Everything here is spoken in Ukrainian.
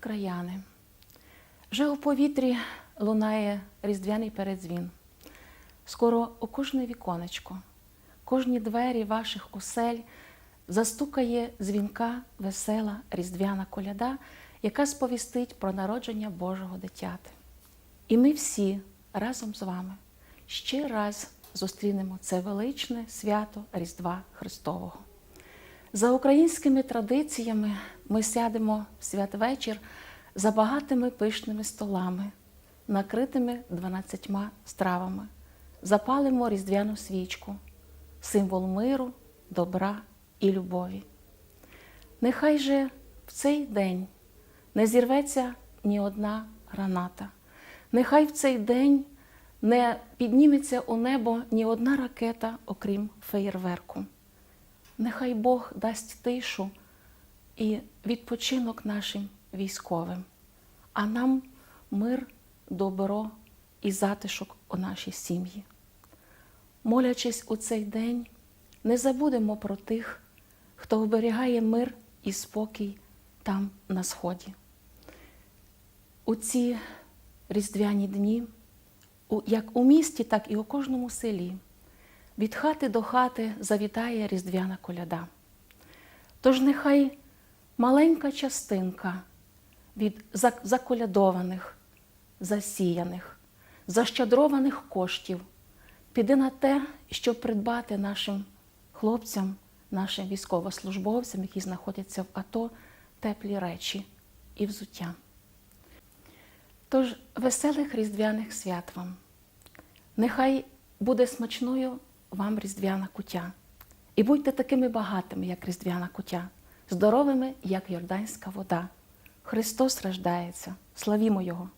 краяни. Вже у повітрі лунає різдвяний передзвін. Скоро у кожне віконечко, кожні двері ваших осель застукає дзвінка весела різдвяна коляда, яка сповістить про народження Божого дитяти. І ми всі разом з вами ще раз зустрінемо це величне свято Різдва Христового. За українськими традиціями ми сядемо в святвечір за багатими пишними столами, накритими дванадцятьма стравами, запалимо різдвяну свічку, символ миру, добра і любові. Нехай же в цей день не зірветься ні одна граната, нехай в цей день не підніметься у небо ні одна ракета, окрім феєрверку. Нехай Бог дасть тишу і відпочинок нашим військовим, а нам мир, добро і затишок у нашій сім'ї. Молячись у цей день, не забудемо про тих, хто оберігає мир і спокій там на сході. У ці різдвяні дні, як у місті, так і у кожному селі, від хати до хати завітає різдвяна коляда. Тож нехай маленька частинка від заколядованих, засіяних, защадрованих коштів піде на те, щоб придбати нашим хлопцям, нашим військовослужбовцям, які знаходяться в АТО, теплі речі і взуття. Тож веселих різдвяних свят вам! Нехай буде смачною вам різдвяна кутя. І будьте такими багатими, як різдвяна кутя, здоровими, як йорданська вода. Христос рождається. Славімо Його!